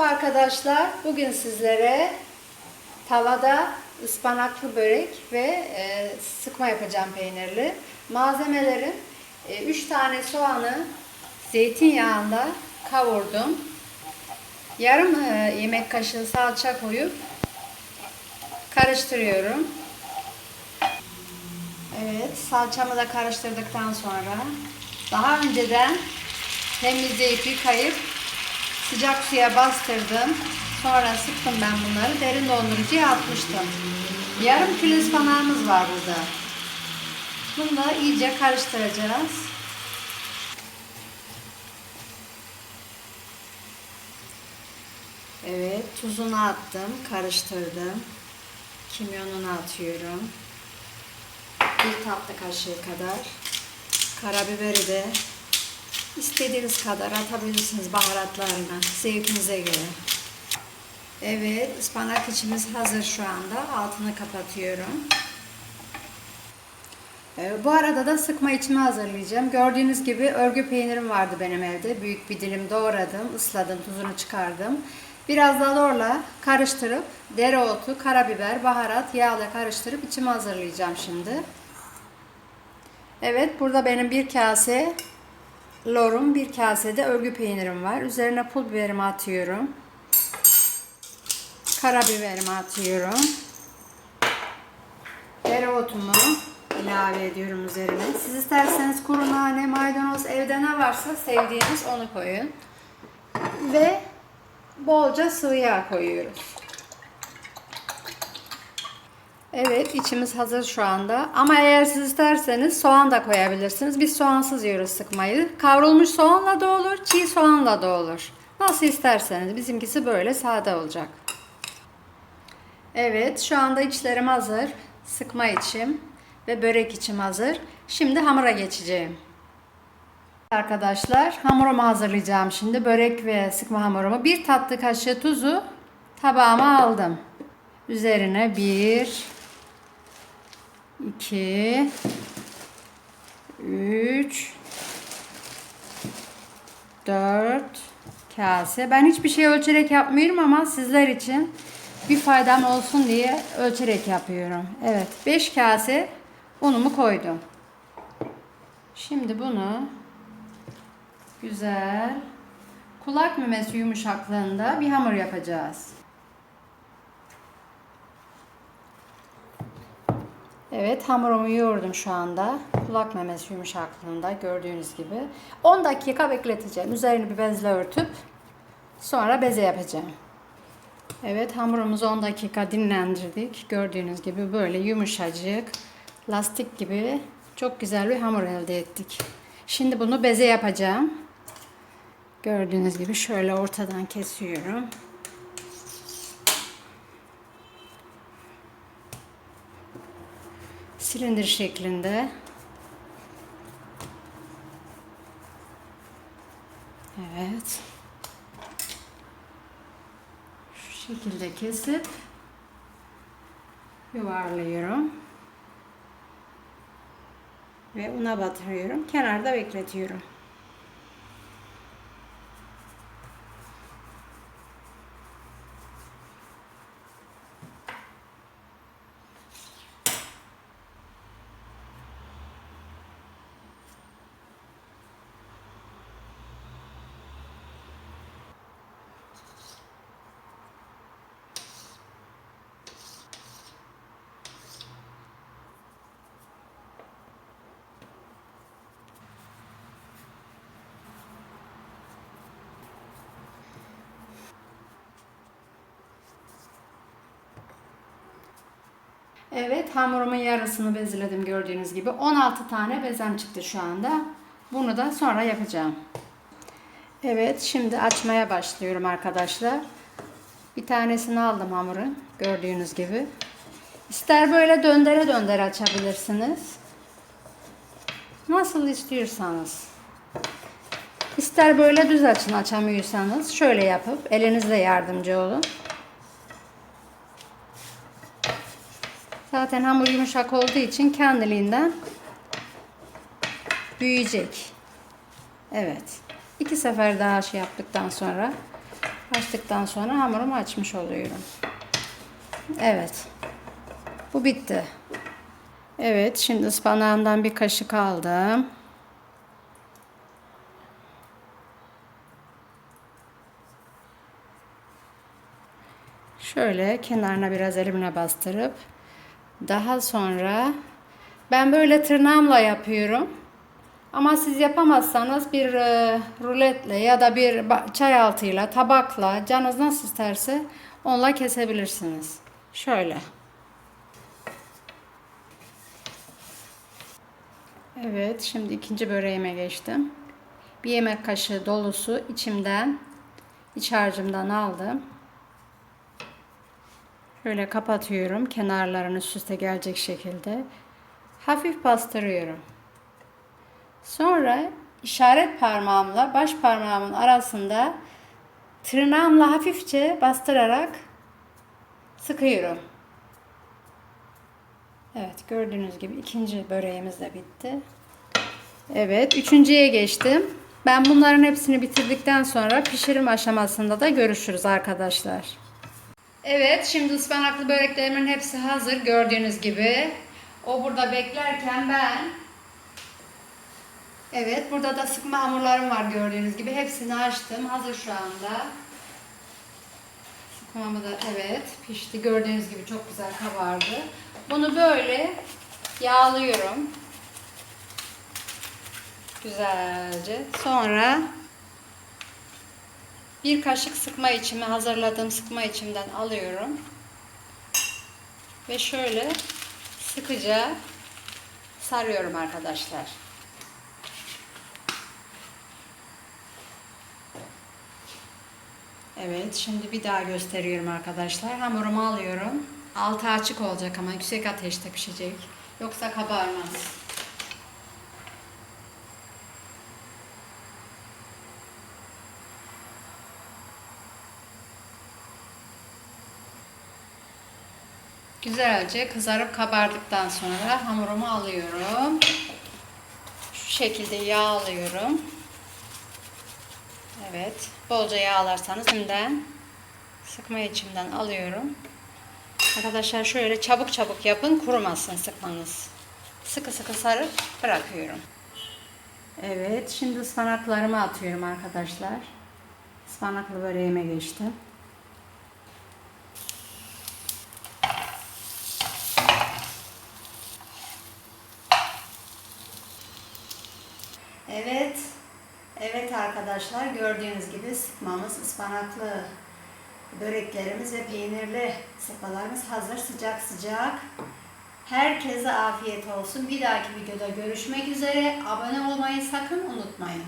Merhaba arkadaşlar. Bugün sizlere tavada ıspanaklı börek ve e, sıkma yapacağım peynirli. Malzemelerim 3 tane soğanı zeytinyağında kavurdum. Yarım e, yemek kaşığı salça koyup karıştırıyorum. Evet, salçamı da karıştırdıktan sonra daha önceden temizleyip yıkayıp sıcak suya bastırdım. Sonra sıktım ben bunları. Derin dondurucuya atmıştım. Yarım kilo ıspanağımız var burada. Bunu da iyice karıştıracağız. Evet, tuzunu attım, karıştırdım. Kimyonunu atıyorum. Bir tatlı kaşığı kadar. Karabiberi de istediğiniz kadar atabilirsiniz baharatlarını zevkinize göre. Evet, ıspanak içimiz hazır şu anda. Altını kapatıyorum. Ee, Bu arada da sıkma içimi hazırlayacağım. Gördüğünüz gibi örgü peynirim vardı benim evde. Büyük bir dilim doğradım, ısladım, tuzunu çıkardım. Biraz da lorla karıştırıp dereotu, karabiber, baharat, yağla karıştırıp içimi hazırlayacağım şimdi. Evet, burada benim bir kase lorum, bir kasede örgü peynirim var. Üzerine pul biberimi atıyorum. Karabiberimi atıyorum. Dereotumu ilave ediyorum üzerine. Siz isterseniz kuru nane, maydanoz evde ne varsa sevdiğiniz onu koyun. Ve bolca sıvı yağ koyuyoruz. Evet içimiz hazır şu anda. Ama eğer siz isterseniz soğan da koyabilirsiniz. Biz soğansız yiyoruz sıkmayı. Kavrulmuş soğanla da olur, çiğ soğanla da olur. Nasıl isterseniz. Bizimkisi böyle sade olacak. Evet şu anda içlerim hazır. Sıkma içim ve börek içim hazır. Şimdi hamura geçeceğim. Arkadaşlar hamurumu hazırlayacağım şimdi. Börek ve sıkma hamurumu. Bir tatlı kaşığı tuzu tabağıma aldım. Üzerine bir, iki, üç, dört kase. Ben hiçbir şey ölçerek yapmıyorum ama sizler için bir faydam olsun diye ölçerek yapıyorum. Evet 5 kase unumu koydum. Şimdi bunu güzel kulak memesi yumuşaklığında bir hamur yapacağız. Evet hamurumu yoğurdum şu anda. Kulak memesi yumuşaklığında gördüğünüz gibi. 10 dakika bekleteceğim. Üzerini bir bezle örtüp sonra beze yapacağım. Evet hamurumuzu 10 dakika dinlendirdik. Gördüğünüz gibi böyle yumuşacık, lastik gibi çok güzel bir hamur elde ettik. Şimdi bunu beze yapacağım. Gördüğünüz gibi şöyle ortadan kesiyorum. Silindir şeklinde. Evet. Şu şekilde kesip yuvarlıyorum. Ve una batırıyorum. Kenarda bekletiyorum. Evet hamurumun yarısını bezledim gördüğünüz gibi. 16 tane bezem çıktı şu anda. Bunu da sonra yapacağım. Evet şimdi açmaya başlıyorum arkadaşlar. Bir tanesini aldım hamurun gördüğünüz gibi. İster böyle döndere döndere açabilirsiniz. Nasıl istiyorsanız. İster böyle düz açın açamıyorsanız şöyle yapıp elinizle yardımcı olun. Zaten hamur yumuşak olduğu için kendiliğinden büyüyecek. Evet. İki sefer daha şey yaptıktan sonra Açtıktan sonra hamurumu açmış oluyorum. Evet. Bu bitti. Evet, şimdi ıspanağımdan bir kaşık aldım. Şöyle kenarına biraz elimle bastırıp daha sonra ben böyle tırnağımla yapıyorum. Ama siz yapamazsanız bir e, ruletle ya da bir çay altıyla, tabakla, canınız nasıl isterse onunla kesebilirsiniz. Şöyle. Evet, şimdi ikinci böreğime geçtim. Bir yemek kaşığı dolusu içimden, iç harcımdan aldım. Şöyle kapatıyorum. Kenarlarını üst üste gelecek şekilde. Hafif bastırıyorum. Sonra işaret parmağımla baş parmağımın arasında tırnağımla hafifçe bastırarak sıkıyorum. Evet gördüğünüz gibi ikinci böreğimiz de bitti. Evet üçüncüye geçtim. Ben bunların hepsini bitirdikten sonra pişirim aşamasında da görüşürüz arkadaşlar. Evet, şimdi ıspanaklı böreklerimin hepsi hazır gördüğünüz gibi. O burada beklerken ben Evet, burada da sıkma hamurlarım var gördüğünüz gibi. Hepsini açtım. Hazır şu anda. Sıkmamı da evet pişti. Gördüğünüz gibi çok güzel kabardı. Bunu böyle yağlıyorum. Güzelce. Sonra bir kaşık sıkma içimi hazırladığım sıkma içimden alıyorum. Ve şöyle sıkıca sarıyorum arkadaşlar. Evet, şimdi bir daha gösteriyorum arkadaşlar. Hamurumu alıyorum. Altı açık olacak ama yüksek ateşte pişecek. Yoksa kabarmaz. Güzelce kızarıp kabardıktan sonra hamurumu alıyorum. Şu şekilde yağlıyorum. Evet. Bolca yağlarsanız şimdiden sıkma içimden alıyorum. Arkadaşlar şöyle çabuk çabuk yapın kurumasın sıkmanız. Sıkı sıkı sarıp bırakıyorum. Evet şimdi ıspanaklarımı atıyorum arkadaşlar. Ispanaklı böreğime geçtim. Evet. Evet arkadaşlar gördüğünüz gibi sıkmamız ıspanaklı böreklerimiz ve peynirli sıkmalarımız hazır sıcak sıcak. Herkese afiyet olsun. Bir dahaki videoda görüşmek üzere. Abone olmayı sakın unutmayın.